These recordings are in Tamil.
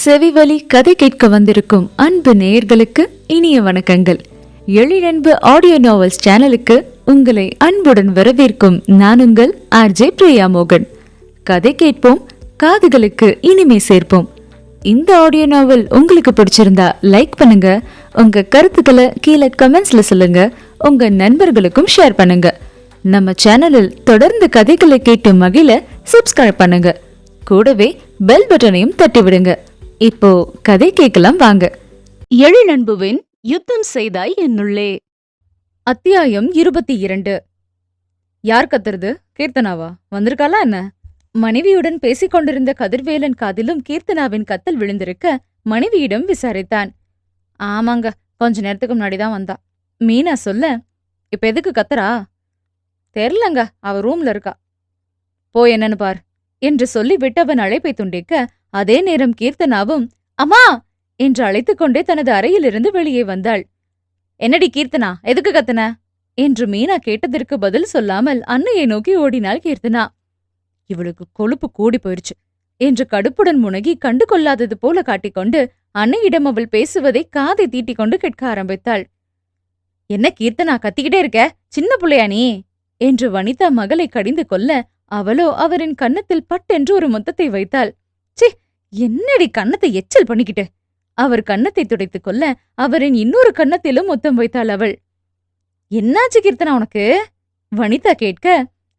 செவிவழி கதை கேட்க வந்திருக்கும் அன்பு நேயர்களுக்கு இனிய வணக்கங்கள். எழிலன்பு ஆடியோ நாவல்ஸ் சேனலுக்கு உங்களை அன்புடன் வரவேற்கும் நான் உங்கள் ஆர்ஜே பிரியா மோகன். கதை கேட்போம் காதுகளுக்கு இனிமை சேர்ப்போம். இந்த ஆடியோ நாவல் உங்களுக்கு பிடிச்சிருந்தா லைக் பண்ணுங்க உங்க கருத்துக்களை கீழே கமெண்ட்ஸ்ல சொல்லுங்க உங்க நண்பர்களுக்கும் ஷேர் பண்ணுங்க. நம்ம சேனலில் தொடர்ந்து கதைகளை கேட்டு மகிழ சப்ஸ்கிரைப் பண்ணுங்க. கூடவே பெல் பட்டனையும் தட்டி விடுங்க இப்போ கதை கேட்கலாம் வாங்க. எழிலன்புவின் யுத்தம் செய்தாய் என்னுள்ளே. அத்தியாயம் இருபத்தி இரண்டு. யார் கத்துறது? கீர்த்தனாவா? வந்திருக்காளா என்ன? மனைவியுடன் பேசிக் கொண்டிருந்த கதிர்வேலன் காதிலும் கீர்த்தனாவின் கத்தல் விழுந்திருக்க மனைவியிடம் விசாரித்தான். ஆமாங்க கொஞ்ச நேரத்துக்கு முன்னாடி தான் வந்தா. மீனா சொல்ல இப்ப எதுக்கு கத்துறா? தெரிலங்க அவ ரூம்ல இருக்கா. போய் என்னன்னு பார் என்று சொல்லிவிட்டு அவன் அழைப்பை துண்டிக்க அதே நேரம் கீர்த்தனாவும் அம்மா! என்று அழைத்துக் கொண்டே தனது அறையிலிருந்து வெளியே வந்தாள். என்னடி கீர்த்தனா எதுக்கு கத்தன? என்று மீனா கேட்டதற்கு பதில் சொல்லாமல் அன்னையை நோக்கி ஓடினாள் கீர்த்தனா. இவளுக்கு கொழுப்பு கூடி போயிருச்சு என்று கடுப்புடன் முனகி கண்டு கொள்ளாதது போல காட்டிக்கொண்டு அன்னையிடம் அவள் பேசுவதை காதை தீட்டிக் கொண்டு கேட்க ஆரம்பித்தாள். என்ன கீர்த்தனா கத்திக்கிட்டே இருக்க? சின்ன புள்ளையா நீ? என்று வனிதா மகளை கடிந்து கொள்ள அவளோ அவரின் கன்னத்தில் பட்டென்று ஒரு முத்தத்தை வைத்தாள். சி என்னடி கன்னத்தை எச்சல் பண்ணிக்கிட்டு? அவர் கன்னத்தை துடைத்துக் கொள்ள அவரின் இன்னொரு கன்னத்திலும் முத்தம் வைத்தாள் அவள். என்னாச்சு கீர்த்தனா உனக்கு? வனிதா கேட்க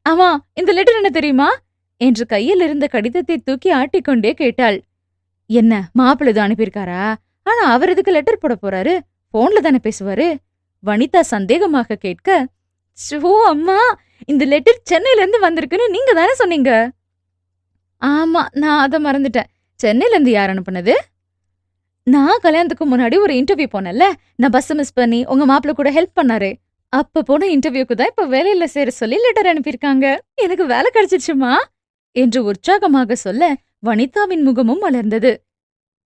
ஆமா இந்த லெட்டர் என்ன தெரியுமா? என்று கையில் இருந்த கடிதத்தை தூக்கி ஆட்டிக்கொண்டே கேட்டாள். என்ன மாப்பிள்ளை தான் அனுப்பியிருக்காரா? ஆனா அவர் இதுக்கு லெட்டர் போட போறாரு? போன்ல தானே பேசுவாரு? வனிதா சந்தேகமாக கேட்க ஷோ அம்மா இந்த லெட்டர் சென்னையில இருந்து வந்திருக்குன்னு நீங்க தானே சொன்னீங்க? ஆமா நான் அதை மறந்துட்டேன். சென்னையிலேருந்து யார் அனுப்புனது? நான் கல்யாணத்துக்கு முன்னாடி ஒரு இன்டர்வியூ போனேன்ல. நான் பஸ்ஸை மிஸ் பண்ணி உங்க மாப்பிள்ள கூட ஹெல்ப் பண்ணாரு. அப்ப போன இன்டர்வியூக்கு தான் இப்ப வேலையில சேர சொல்லி லெட்டர் அனுப்பியிருக்காங்க. எனக்கு வேலை கிடைச்சிருச்சுமா? என்று உற்சாகமாக சொல்ல வனிதாவின் முகமும் மலர்ந்தது.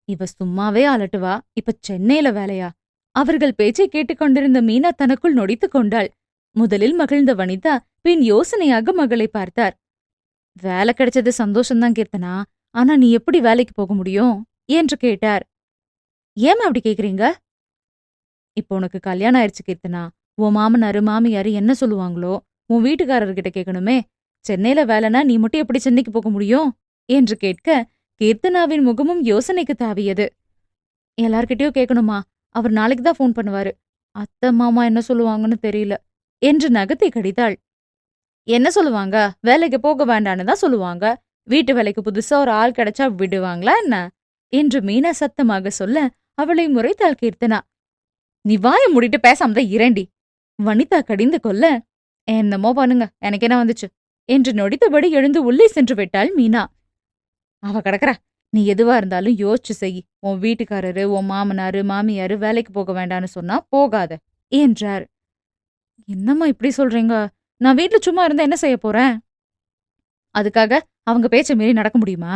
இவ சும்மாவே அலட்டுவா? இப்ப சென்னையில வேலையா? அவர்கள் பேச்சை கேட்டுக்கொண்டிருந்த மீனா தனக்குள் நொடித்துக் கொண்டாள். முதலில் மகிழ்ந்த வனிதா பின் யோசனையாக மகளை பார்த்தார். வேலை கிடைச்சது சந்தோஷம்தான் கீர்த்தனா. ஆனா நீ எப்படி வேலைக்கு போக முடியும்? என்று கேட்டார். ஏமா அப்படி கேக்குறீங்க? இப்போ உனக்கு கல்யாணம் ஆயிடுச்சு கீர்த்தனா. உன் மாமனாரு மாமியாரு என்ன சொல்லுவாங்களோ உன் வீட்டுக்காரர்கிட்ட கேட்கணுமே சென்னையில வேலைனா நீ மட்டும் எப்படி சென்னைக்கு போக முடியும்? என்று கேட்க கீர்த்தனாவின் முகமும் யோசனைக்கு தாவியது. எல்லார்கிட்டயும் கேட்கணுமா அவர் நாளைக்கு தான் ஃபோன் பண்ணுவாரு. அத்தை மாமா என்ன சொல்லுவாங்கன்னு தெரியல. என்று நகத்தை கடித்தாள். என்ன சொல்லுவாங்க? வேலைக்கு போக வேண்டான்னு தான் சொல்லுவாங்க. வீட்டு வேலைக்கு புதுசா ஒரு ஆள் கிடைச்சா விடுவாங்களா என்ன? என்று மீனா சத்தமாக சொல்ல அவளை முறைத்தாள் கீர்த்தனா. நீ வாய மூடிட்டு பேசாம தான் இரண்டி. வனிதா கடிந்து கொள்ள என்னமோ பண்ணுங்க எனக்கு என்ன வந்துச்சு? என்று நொடித்தபடி எழுந்து உள்ளே சென்று விட்டாள் மீனா. அவ கிடக்குற. நீ எதுவா இருந்தாலும் யோசிச்சு செய். உன் வீட்டுக்காரரு உன் மாமனாரு மாமியாரு வேலைக்கு போக வேண்டான்னு சொன்னா போகாத என்றார். என்னம்மா இப்படி சொல்றீங்க? நான் வீட்ல சும்மா இருந்தா என்ன செய்ய போறேன் அதுக்காக அவங்க பேச்ச மீறி நடக்க முடியுமா?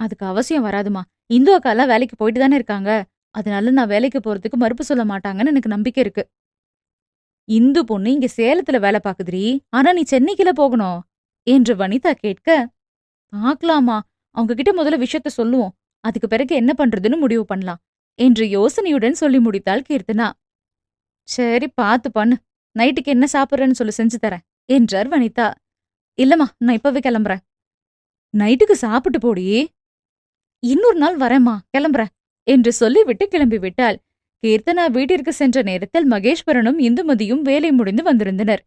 அதுக்கு அவசியம் வராதுமா. இந்து அக்காலாம் வேலைக்கு போயிட்டு தானே இருக்காங்க. அதனால நான் வேலைக்கு போறதுக்கு மறுப்பு சொல்ல மாட்டாங்கன்னு எனக்கு நம்பிக்கை இருக்கு. இந்து பொண்ணு இங்க சேலத்துல வேலை பாக்குதுரி ஆனா நீ சென்னைக்குல போகணும் என்று வனிதா கேட்க பாக்கலாமா. அவங்க கிட்ட முதல்ல விஷயத்த சொல்லுவோம். அதுக்கு பிறகு என்ன பண்றதுன்னு முடிவு பண்ணலாம். என்று யோசனையுடன் சொல்லி முடித்தாள் கீர்த்தனா. சரி பாத்து பண்ணு. நைட்டுக்கு என்ன சாப்பிடுறேன்னு சொல்லி செஞ்சு தரேன் என்றார் வனிதா. இல்லம்மா நான் இப்பவே கிளம்புறேன். நைட்டுக்கு சாப்பிட்டு போடி. இன்னொரு நாள் வரேம்மா கிளம்புறேன் என்று சொல்லிவிட்டு கிளம்பி விட்டாள் கீர்த்தனா வீட்டிற்கு சென்ற நேரத்தில் மகேஸ்வரனும் இந்துமதியும் வேலை முடிந்து வந்திருந்தனர்.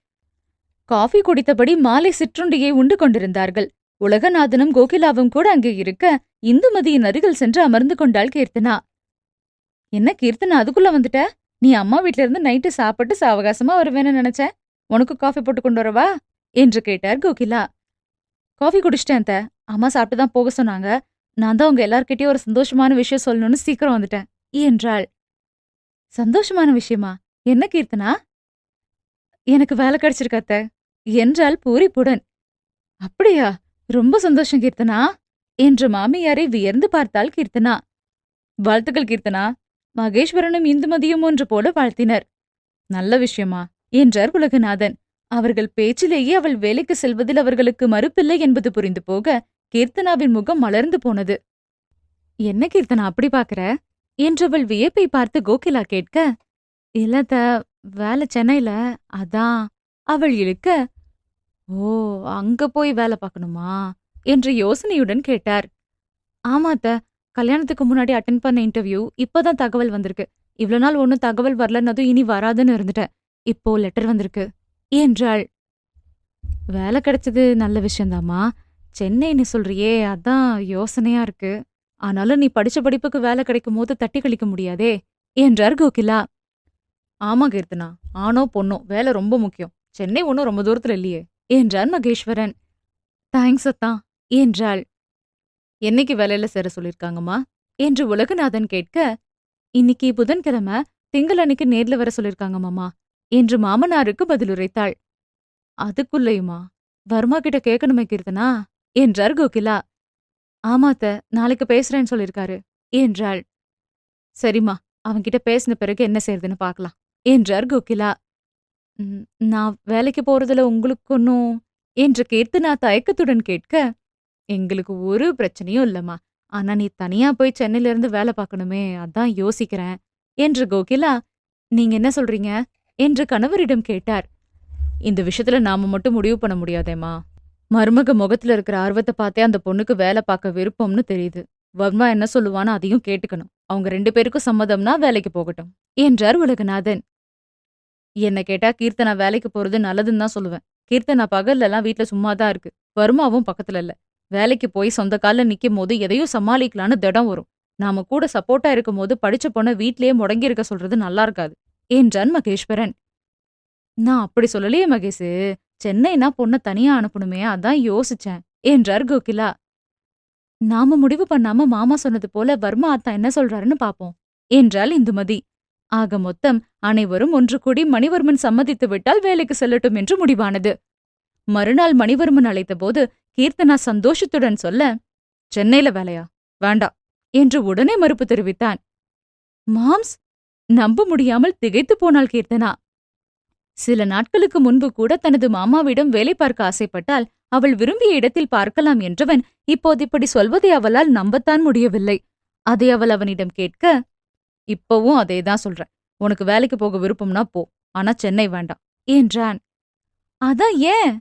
காஃபி குடித்தபடி மாலை சிற்றுண்டியை உண்டு கொண்டிருந்தார்கள். உலகநாதனும் கோகிலாவும் கூட அங்கே இருக்க இந்துமதியின் அருகில் சென்று அமர்ந்து கொண்டாள் கீர்த்தனா. என்ன கீர்த்தனா அதுக்குள்ள வந்துட்ட? நீ அம்மா வீட்ல இருந்து நைட்டு சாப்பிட்டு சாவகாசமா வருவேன்னு நினைச்சேன் உனக்கு காஃபி போட்டு கொண்டு வரவா? என்று கேட்டார் கோகிலா. காஃபி குடிச்சிட்டேன் அத்தை. அம்மா சாப்பிட்டு தான் போக சொன்னாங்க. நான் தான் உங்க எல்லார்கிட்டயும் ஒரு சந்தோஷமான விஷயம் சொல்லணும்னு சீக்கிரம் வந்துட்டேன் என்றாள். சந்தோஷமான விஷயமா? என்ன கீர்த்தனா? எனக்கு வேலை கிடைச்சிருக்காத்த என்றாள் பூரிப்புடன். அப்படியா? ரொம்ப சந்தோஷம் கீர்த்தனா என்று மாமியாரை வியர்ந்து பார்த்தாள் கீர்த்தனா. வாழ்த்துக்கள் கீர்த்தனா. மகேஸ்வரனும் இந்துமதியும் ஒன்று போல வாழ்த்தினர். நல்ல விஷயமா என்றார் உலகநாதன். அவர்கள் பேச்சிலேயே அவள் வேலைக்கு செல்வதில் அவர்களுக்கு மறுப்பில்லை என்பது புரிந்து போக கீர்த்தனாவின் முகம் மலர்ந்து போனது. என்ன கீர்த்தனா அப்படி பாக்குற என்றவள் வியப்பை பார்த்து கோகிலா கேட்க இல்லத வேலை சென்னையில அதான். அவள் இழுக்க ஓ அங்க போய் வேலை பார்க்கணுமா? என்று யோசனையுடன் கேட்டார். ஆமாத்த கல்யாணத்துக்கு முன்னாடி அட்டென்ட் பண்ண இன்டர்வியூ இப்பதான் தகவல் வந்திருக்கு. இவ்ளோ நாள் ஒன்னும் தகவல் வரலன்னதும் இனி வராதுன்னு இருந்துட்டேன். இப்போ லெட்டர் வந்திருக்கு. என்றாள். வேலை கிடைச்சது நல்ல விஷயந்தாம்மா சென்னைன்னு சொல்றியே அதான் யோசனையா இருக்கு. ஆனாலும் நீ படிச்ச படிப்புக்கு வேலை கிடைக்கும் போது தட்டி கழிக்க முடியாதே என்றார் கோகிலா. ஆமா கீர்த்தனா ஆணோ பொண்ணோ வேலை ரொம்ப முக்கியம். சென்னை ஒன்றும் ரொம்ப தூரத்துல இல்லையே என்றான் மகேஸ்வரன். தேங்க்ஸ் அத்தா என்றாள். என்னைக்கு வேலையில சேர சொல்லிருக்காங்கம்மா? என்று உலகநாதன் கேட்க இன்னைக்கு புதன்கிழமை திங்களன்னைக்கு நேர்ல வர சொல்லிருக்காங்க மாமா என்று மாமனாருக்கு பதிலுரைத்தாள் அதுக்குள்ளயுமா? வர்மா கிட்ட கேட்கணுமே கீர்த்தனா? என்றார் கோகிலா. ஆமாத்த நாளைக்கு பேசுறேன்னு சொல்லிருக்காரு என்றாள். சரிம்மா அவன்கிட்ட பேசின பிறகு என்ன செய்யறதுன்னு பார்க்கலாம் என்றார் கோகிலா. நான் வேலைக்கு போறதுல உங்களுக்கு ஒன்னும் என்று கீர்த்தனா தயக்கத்துடன் கேட்க எங்களுக்கு ஒரு பிரச்சனையும் இல்லம்மா. ஆனா நீ தனியா போய் சென்னையில இருந்து வேலை பார்க்கணுமே அதான் யோசிக்கிறேன் என்று கோகிலா நீங்க என்ன சொல்றீங்க? என்று கணவரிடம் கேட்டார். இந்த விஷயத்துல நாம மட்டும் முடிவு பண்ண முடியாதேம்மா. மருமக முகத்துல இருக்கிற ஆர்வத்தை பார்த்தே அந்த பொண்ணுக்கு வேலை பார்க்க விருப்பம்னு தெரியுது. வர்மா என்ன சொல்லுவான்னு அதையும் கேட்டுக்கணும். அவங்க ரெண்டு பேருக்கும் சம்மதம்னா வேலைக்கு போகட்டும் என்றார் உலகநாதன். என்ன கேட்டா கீர்த்தனா வேலைக்கு போறது நல்லதுன்னு தான் சொல்லுவேன். கீர்த்தனா பகல்ல எல்லாம் வீட்டுல சும்மா தான் இருக்கு. வர்மாவும் பக்கத்துல இல்ல. வேலைக்கு போய் சொந்த கால்ல நிற்கும் போது எதையும் சமாளிக்கலான்னு திடம் வரும். நாம கூட சப்போர்ட்டா இருக்கும் போது படிச்ச பொண்ண வீட்லயே முடங்கி இருக்க சொல்றது நல்லா இருக்காது. என்றான் மகேஸ்வரன்? நான் அப்படி சொல்லலையே மகேஷு சென்னைனா பொண்ண தனியா அனுப்பணுமே அதான் யோசிச்சேன். என்றார் கோகிலா. நாம முடிவு பண்ணாம மாமா சொன்னது போல வர்மா அத்தா என்ன சொல்றாருன்னு பாப்போம் என்றாள் இந்துமதி. ஆக மொத்தம் அனைவரும் ஒன்று கூடி மணிவர்மன் சம்மதித்து விட்டால் வேலைக்கு செல்லட்டும் என்று முடிவானது. மறுநாள் மணிவர்மன் அழைத்தபோது கீர்த்தனா சந்தோஷத்துடன் சொல்ல சென்னையில வேலையா? வேண்டா என்று உடனே மறுப்பு தெரிவித்தான். மாம்ஸ் நம்ப முடியாமல் திகைத்து போனாள் கீர்த்தனா. சில நாட்களுக்கு முன்பு கூட தனது மாமாவிடம் வேலை பார்க்க ஆசைப்பட்டால் அவள் விரும்பிய இடத்தில் பார்க்கலாம் என்றவன் இப்போது இப்படி சொல்வதை அவளால் நம்பத்தான் முடியவில்லை. அதை அவள் அவனிடம் கேட்க இப்பவும் அதேதான் சொல்றேன் உனக்கு வேலைக்கு போக விருப்பம்னா போ. ஆனா சென்னை வேண்டாம் என்றான். அதான் ஏன்?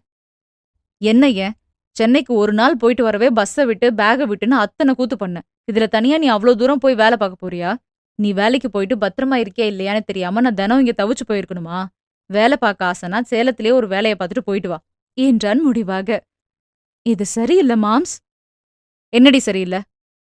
என்ன ஏன்? சென்னைக்கு ஒரு நாள் போயிட்டு வரவே பஸ்ஸை விட்டு பேக விட்டுன்னு அத்தனை கூத்து பண்ண இதுல தனியா நீ அவ்வளவு தூரம் போய் வேலை பார்க்க போறியா? நீ வேலைக்கு போயிட்டு பத்திரமா இருக்கியா இல்லையான்னு தெரியாம நான் தினம் இங்க தவிச்சு போயிருக்கணுமா? வேலை பார்க்க ஆசைனா சேலத்திலே ஒரு வேலையை பார்த்துட்டு போயிட்டு வா என்றான் முடிவாக. இது சரியில்ல மாம்ஸ். என்னடி சரியில்லை?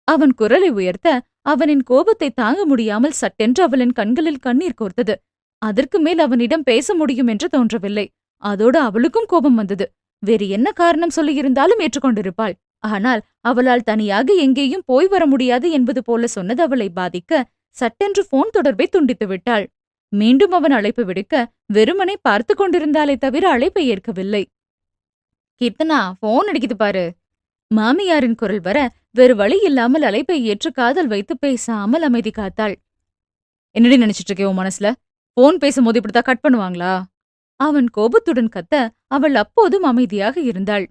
அவன் குரலை உயர்த்த அவனின் கோபத்தை தாங்க முடியாமல் சட்டென்று அவளின் கண்களில் கண்ணீர் கோர்த்தது. அதற்கு மேல் அவனிடம் பேச முடியும் என்று தோன்றவில்லை. அதோடு அவளுக்கும் கோபம் வந்தது. வேறு என்ன காரணம் சொல்லியிருந்தாலும் ஏற்றுக்கொண்டிருப்பாள். ஆனால் அவளால் தனியாக எங்கேயும் போய் வர முடியாது என்பது போல சொன்னது அவளை பாதிக்க சட்டென்று போன் தொடர்பை துண்டித்து விட்டாள். மீண்டும் அவன் அழைப்பு விடுக்க வெறுமனை பார்த்து கொண்டிருந்தாலே தவிர அழைப்பை ஏற்கவில்லை. கீர்த்தனா போன் அடிக்குது பாரு. மாமியாரின் குரல் வர வேறு வழி இல்லாமல் அழைப்பை ஏற்று காதல் வைத்து பேசாமல் அமைதி காத்தாள். என்னடி நினைச்சிட்டு இருக்கே உன் மனசுல? போன் பேசும்போது இப்படித்தான் கட் பண்ணுவாங்களா? அவன் கோபத்துடன் கத்த அவள் அப்போதும் அமைதியாக இருந்தாள்.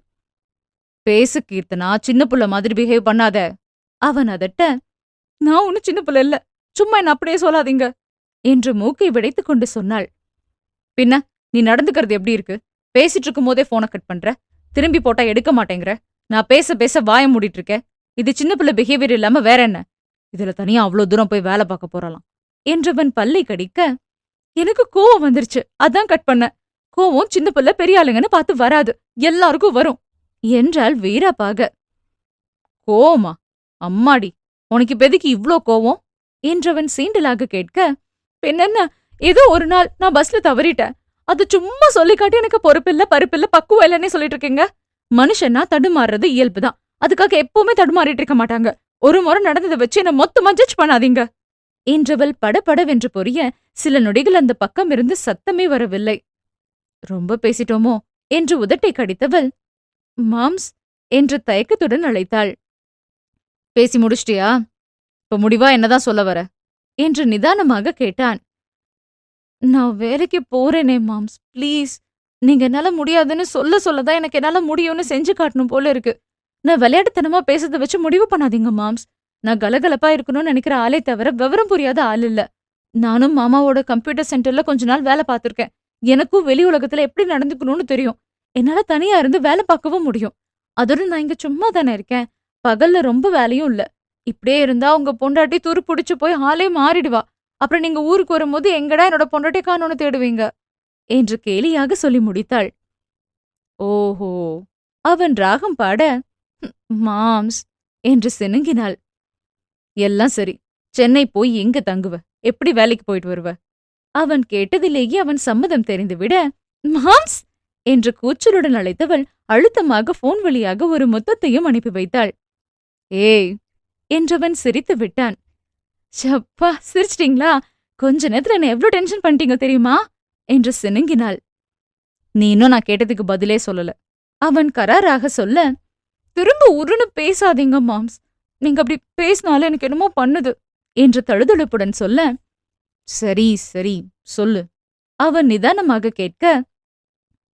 பேசு கீர்த்தனா சின்ன புள்ள மாதிரி பிஹேவ் பண்ணாத. அவன் அதட்ட நான் ஒன்னும் சின்ன புள்ள இல்ல சும்மா என்ன அப்படியே சொல்லாதீங்க என்று மூக்கை விடைத்துக் கொண்டு சொன்னாள். பின்ன நீ நடந்துக்கிறது எப்படி இருக்கு? பேசிட்டு இருக்கும் போதே போனை கட் பண்ற? திரும்பி போட்டா எடுக்க மாட்டேங்கிற? நான் பேச பேச வாய மூடிட்டு இருக்கேன். இது சின்ன பிள்ளை பிஹேவியர் இல்லாம வேற என்ன? இதுல தனியா அவ்வளவு தூரம் போய் வேலை பார்க்க போறலாம். என்றவன் பல்லை கடிக்க எனக்கு கோவம் வந்துருச்சு அதான் கட் பண்ண கோவம் சின்ன பிள்ளை பெரிய ஆளுங்கன்னு பார்த்து வராது. எல்லாருக்கும் வரும். என்றாள் வீராப்பாக. கோவமா? அம்மாடி உனக்கு இப்ப இவ்ளோ கோவம்? என்றவன் சீண்டலாக கேட்க பின்னென்ன? ஏதோ ஒரு நாள் நான் பஸ்ல தவறிட்டேன். அது சும்மா சொல்லிக்காட்டி எனக்கு பொறுப்பில்ல பருப்பில்ல பக்குவம் இல்லைன்னே சொல்லிட்டு இருக்கீங்க? மனுஷன்னா தடுமாறுறது இயல்புதான் அதுக்காக எப்பவுமே தடுமாறிட்டு இருக்க மாட்டாங்க. ஒரு முறை நடந்ததை வச்சு என்ன மொத்தமா ஜட்ஜ் பண்ணாதீங்க. என்றவள் படபடவென்று பொரிய சில நொடிகள் அந்த பக்கம் இருந்து சத்தமே வரவில்லை. ரொம்ப பேசிட்டோமோ? என்று உதட்டை கடித்தவள். மாம்ஸ் என்று தயக்கத்துடன் அழைத்தாள். பேசி முடிச்சிட்டியா? இப்ப முடிவா? என்னதான் சொல்ல வர? என்று நிதானமாக கேட்டான். நான் வேலைக்கு போறேனே மாம்ஸ். ப்ளீஸ். நீங்க என்னால முடியாதுன்னு சொல்ல சொல்லதான் எனக்கு என்னால முடியும்னு செஞ்சு காட்டணும் போல இருக்கு. நான் விளையாட்டுத்தனமா பேசுறத வச்சு முடிவு பண்ணாதீங்க மாம்ஸ். நான் கலகலப்பா இருக்கணும்னு நினைக்கிற ஆளே தவிர விவரம் புரியாத ஆள் இல்ல. நானும் மாமாவோட கம்ப்யூட்டர் சென்டர்ல கொஞ்ச நாள் வேலை பார்த்திருக்கேன். எனக்கும் வெளி உலகத்துல எப்படி நடந்துக்கணும்னு தெரியும். என்னால தனியா இருந்து வேலை பார்க்கவும் முடியும். அதோட நான் இங்க சும்மா தானே இருக்கேன். பகல்ல ரொம்ப வேலையும் இல்ல. இப்படியே இருந்தா உங்க பொண்டாட்டி துரு புடிச்சு போய் ஆளே மாறிடுவா. அப்புறம் நீங்க ஊருக்கு வரும்போது எங்கடா என்னோட பொண்டாட்டி காணோன்னு தேடுவீங்க? என்று கேலியாக சொல்லி முடித்தாள். ஓஹோ. அவன் ராகம் பாட மாம்ஸ் என்று சினுங்கினாள். எல்லாம் சரி. சென்னை போய் எங்க தங்குவ? எப்படி வேலைக்கு போயிட்டு வருவ? அவன் கேட்டதிலேயே அவன் சம்மதம் தெரிந்துவிட மாம்ஸ்! என்று கூச்சலுடன் அழைத்தவள் அழுத்தமாக போன் வழியாக ஒரு மொத்தத்தையும் அனுப்பி வைத்தாள். ஏய்! என்றவன் சிரித்து விட்டான். சப்பா சிரிச்சிட்டீங்களா? கொஞ்ச நேரத்துல என்ன எவ்வளவு டென்ஷன் பண்ணிட்டீங்க தெரியுமா? என்று சினுங்கினாள். நீ இன்னும் நான் கேட்டதுக்கு பதிலே சொல்லல. அவன் கராராக சொல்ல திரும்ப உருன்னு பேசாதீங்க மாம்ஸ். நீங்க அப்படி பேசினாலும் எனக்கு என்னமோ பண்ணுது என்று தழுதழுப்புடன் சொல்ல சரி சரி சொல்லு. அவன் நிதானமாக கேட்க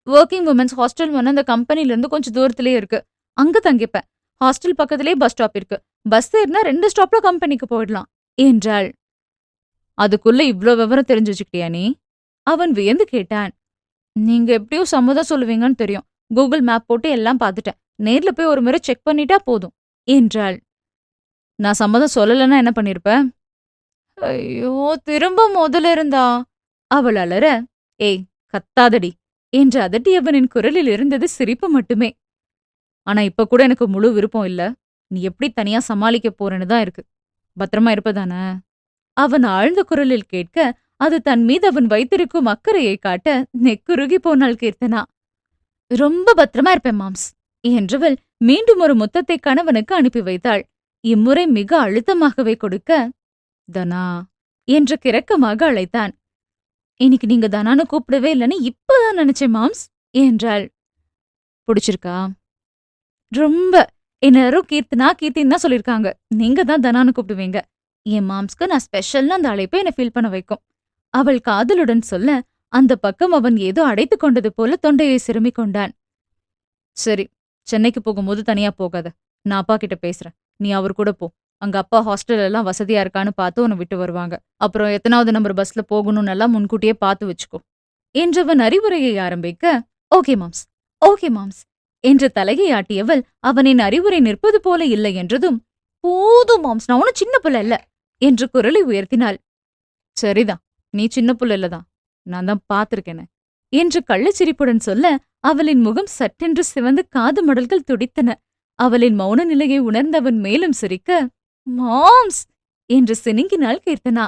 ஒர்க்கிங் உமன்ஸ் ஹாஸ்டல் ஒன்று அந்த கம்பெனில இருந்து கொஞ்சம் தூரத்துலேயே இருக்கு. அங்க தங்கிப்பேன். ஹாஸ்டல் பக்கத்துலேயே பஸ் ஸ்டாப் இருக்கு. பஸ் ஏறினா ரெண்டு ஸ்டாப்ல கம்பெனிக்கு போயிடலாம் என்றாள். அதுக்குள்ள இவ்ளோ விவரம் தெரிஞ்சு வச்சுக்கிட்டியா நீ? அவன் வியந்து கேட்டான். நீங்க எப்படியும் சம்மதம் சொல்லுவீங்கன்னு தெரியும். கூகுள் மேப் போட்டு எல்லாம் பார்த்துட்டேன். நேர்ல போய் ஒரு முறை செக் பண்ணிட்டா போதும் என்றாள். நான் சம்மதம் சொல்லலைன்னா என்ன பண்ணிருப்ப? ஐயோ திரும்ப முதல்ல இருந்தா அவள் அலற ஏய் கத்தாதடி என்று அதட்டியவனின் குரலில் இருந்தது சிரிப்பு மட்டுமே. ஆனா இப்ப கூட எனக்கு முழு விருப்பம் இல்ல. நீ எப்படி தனியா சமாளிக்க போறேன்னு தான் இருக்கு. பத்திரமா இருப்பதானே? அவன் ஆழ்ந்த குரலில் கேட்க அது தன் மீது அவன் வைத்திருக்கும் அக்கறையை காட்ட நெக்குருகி போனாள் கீர்த்தனா. ரொம்ப பத்திரமா இருப்பேன் மாம்ஸ் என்றவள் மீண்டும் ஒரு முத்தத்தை கணவனுக்கு அனுப்பி வைத்தாள். இம்முறை மிக அழுத்தமாகவே கொடுக்க தனா என்று கிறக்கமாக அழைத்தான். இன்னைக்கு நீங்க தனானு கூப்பிடவே இல்லைன்னு இப்பதான் நினைச்சேன் மாம்ஸ் என்றாள். பிடிச்சிருக்கா? ரொம்ப. எல்லாரும் கீர்த்தனா கீர்த்தின்னு தான் சொல்லிருக்காங்க. நீங்க தான் தனானு கூப்பிடுவீங்க. என் மாம்ஸ்க்கு நான் ஸ்பெஷல்னு அந்த அழைப்பை என்னை ஃபீல் பண்ண வைக்கும். அவள் காதலுடன் சொல்ல அந்த பக்கம் அவன் ஏதோ அடைத்துக் கொண்டது போல தொண்டையை சிறுமிக் கொண்டான். சரி சென்னைக்கு போகும்போது தனியா போகாத. நான் அப்பா கிட்ட பேசுறேன். நீ அவர் கூட போ. அங்க அப்பா ஹாஸ்டல் எல்லாம் வசதியா இருக்கான்னு பார்த்து உன்னை விட்டு வருவாங்க. அப்புறம் எத்தனாவது நம்பர் பஸ்ல போகணும்னு எல்லாம் முன்கூட்டியே பார்த்து வச்சுக்கோ. என்றவன் அறிவுரையை ஆரம்பிக்க ஓகே மாம்ஸ் ஓகே மாம்ஸ் என்று தலையை ஆட்டியவள் அவனின் அறிவுரை நிற்பது போல இல்லை என்றதும் போதும் மாம்ஸ் நான் ஒன்னும் சின்ன பிள்ளை இல்ல என்று குரலை உயர்த்தினாள். சரிதான் நீ சின்ன புள்ள இல்லதான் நான் தான் பாத்திருக்கேனே என்று கள்ளச்சிரிப்புடன் சொல்ல அவளின் முகம் சட்டென்று சிவந்து காது மடல்கள் துடித்தன. அவளின் மௌன நிலையை உணர்ந்தவன் மேலும் சிரிக்க மாம்ஸ்! என்று சினுங்கினாள் கீர்த்தனா